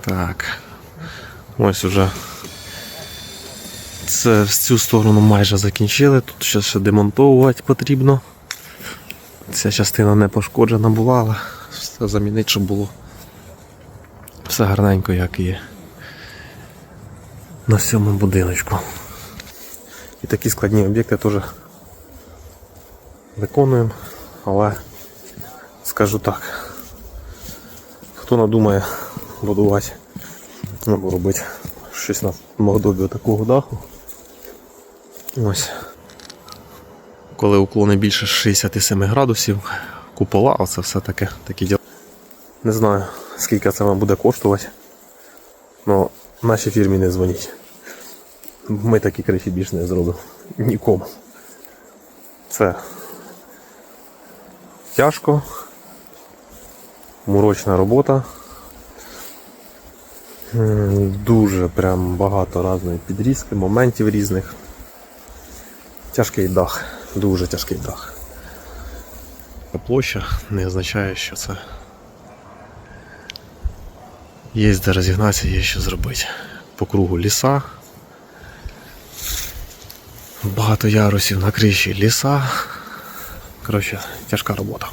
Так. Ось уже. Це в цю сторону майже закінчили. Тут ще, ще демонтовувати потрібно. Ця частина не пошкоджена була, але все замінити, щоб було все гарненько, як і на всьому будиночку. І такі складні об'єкти теж виконуємо, але скажу так, хто надумає будувати або робити щось на модобі такого даху. Ось. Коли уклони більше 67 градусів, купола, оце все таке, такі діла. Не знаю, скільки це вам буде коштувати. але нашій фірмі не дзвоніть. Ми такі криші більш не зробимо. Нікому. Це тяжко, мурочна робота. Дуже прям багато різної підрізки, моментів різних. Тяжкий дах, дуже тяжкий дах. Площа не означає, що це є де розігнатися, є що зробити. По кругу ліса. Багато ярусів на криші ліса. Коротше, тяжка робота.